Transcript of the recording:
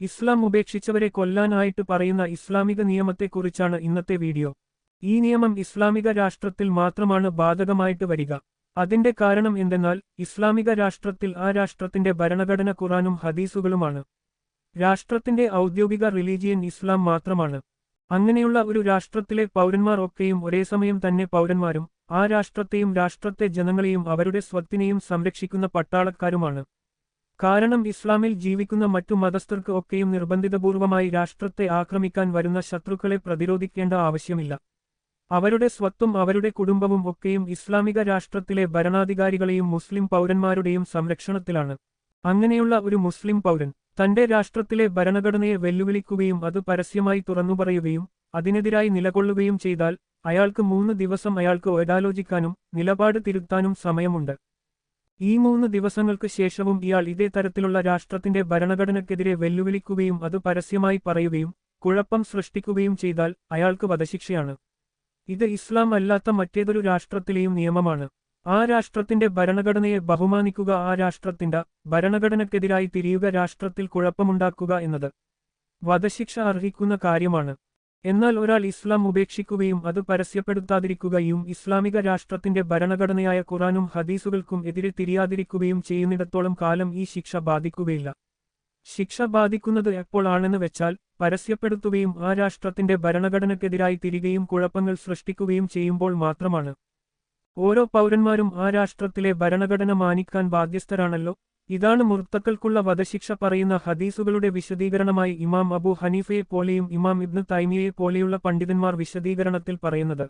ഇസ്ലാം ഉപേക്ഷിച്ചവരെ കൊല്ലാനായിട്ട് പറയുന്ന ഇസ്ലാമിക നിയമത്തെക്കുറിച്ചാണ് ഇന്നത്തെ വീഡിയോ. ഈ നിയമം ഇസ്ലാമിക രാഷ്ട്രത്തിൽ മാത്രമാണ് ബാധകമായിട്ട് വരിക. അതിന്റെ കാരണം എന്തെന്നാൽ ഇസ്ലാമിക രാഷ്ട്രത്തിൽ ആ രാഷ്ട്രത്തിന്റെ ഭരണഘടന ഖുറാനും ഹദീസുകളുമാണ്. രാഷ്ട്രത്തിന്റെ ഔദ്യോഗിക റിലീജിയൻ ഇസ്ലാം മാത്രമാണ്. അങ്ങനെയുള്ള ഒരു രാഷ്ട്രത്തിലെ പൗരന്മാർ ഒക്കെയും ഒരേ സമയം തന്നെ പൗരന്മാരും ആ രാഷ്ട്രത്തെയും രാഷ്ട്രത്തെ ജനങ്ങളെയും അവരുടെ സ്വത്തിനെയും സംരക്ഷിക്കുന്ന പട്ടാളക്കാരുമാണ്. കാരണം ഇസ്ലാമിൽ ജീവിക്കുന്ന മറ്റു മതസ്ഥർക്ക് ഒക്കെയും നിർബന്ധിതപൂർവമായി രാഷ്ട്രത്തെ ആക്രമിക്കാൻ വരുന്ന ശത്രുക്കളെ പ്രതിരോധിക്കേണ്ട ആവശ്യമില്ല. അവരുടെ സ്വത്തും അവരുടെ കുടുംബവും ഒക്കെയും ഇസ്ലാമിക രാഷ്ട്രത്തിലെ ഭരണാധികാരികളെയും മുസ്ലിം പൗരന്മാരുടെയും സംരക്ഷണത്തിലാണ്. അങ്ങനെയുള്ള ഒരു മുസ്ലിം പൗരൻ തന്റെ രാഷ്ട്രത്തിലെ ഭരണഘടനയെ വെല്ലുവിളിക്കുകയും അത് പരസ്യമായി തുറന്നുപറയുകയും അതിനെതിരായി നിലകൊള്ളുകയും ചെയ്താൽ അയാൾക്ക് മൂന്ന് ദിവസം അയാൾക്ക് ഒരാലോചിക്കാനും നിലപാട് തിരുത്താനും സമയമുണ്ട്. ഈ മൂന്ന് ദിവസങ്ങൾക്ക് ശേഷവും ഇയാൾ ഇതേ തരത്തിലുള്ള രാഷ്ട്രത്തിന്റെ ഭരണഘടനക്കെതിരെ വെല്ലുവിളിക്കുകയും അത് പരസ്യമായി പറയുകയും കുഴപ്പം സൃഷ്ടിക്കുകയും ചെയ്താൽ അയാൾക്ക് വധശിക്ഷയാണ്. ഇത് ഇസ്ലാം അല്ലാത്ത മറ്റേതൊരു രാഷ്ട്രത്തിലെയും നിയമമാണ്. ആ രാഷ്ട്രത്തിന്റെ ഭരണഘടനയെ ബഹുമാനിക്കുക ആ രാഷ്ട്രത്തിന്റെ ഭരണഘടനക്കെതിരായി തിരിയുക രാഷ്ട്രത്തിൽ കുഴപ്പമുണ്ടാക്കുക എന്നത് വധശിക്ഷ അർഹിക്കുന്ന കാര്യമാണ്. എന്നാൽ ഒരാൾ ഇസ്ലാം ഉപേക്ഷിക്കുകയും അത് പരസ്യപ്പെടുത്താതിരിക്കുകയും ഇസ്ലാമിക രാഷ്ട്രത്തിന്റെ ഭരണഘടനയായ ഖുറാനും ഹദീസുകൾക്കും എതിരെ തിരിയാതിരിക്കുകയും ചെയ്യുന്നിടത്തോളം കാലം ഈ ശിക്ഷ ബാധിക്കുകയില്ല. ശിക്ഷ ബാധിക്കുന്നത് എപ്പോഴാണെന്ന് വെച്ചാൽ പരസ്യപ്പെടുത്തുകയും ആ രാഷ്ട്രത്തിന്റെ ഭരണഘടനക്കെതിരായി തിരികെയും കുഴപ്പങ്ങൾ സൃഷ്ടിക്കുകയും ചെയ്യുമ്പോൾ മാത്രമാണ്. ഓരോ പൗരന്മാരും ആ രാഷ്ട്രത്തിലെ ഭരണഘടന മാനിക്കാൻ ബാധ്യസ്ഥരാണല്ലോ ഇതാണ് മുർത്തക്കൾക്കുള്ള വധശിക്ഷ പറയുന്ന ഹദീസുകളുടെ വിശദീകരണമായി ഇമാം അബു ഹനീഫയെ പോലെയും ഇമാം ഇബ്നു തൈമിയെ പോലെയുള്ള പണ്ഡിതന്മാർ വിശദീകരണത്തിൽ പറയുന്നത്.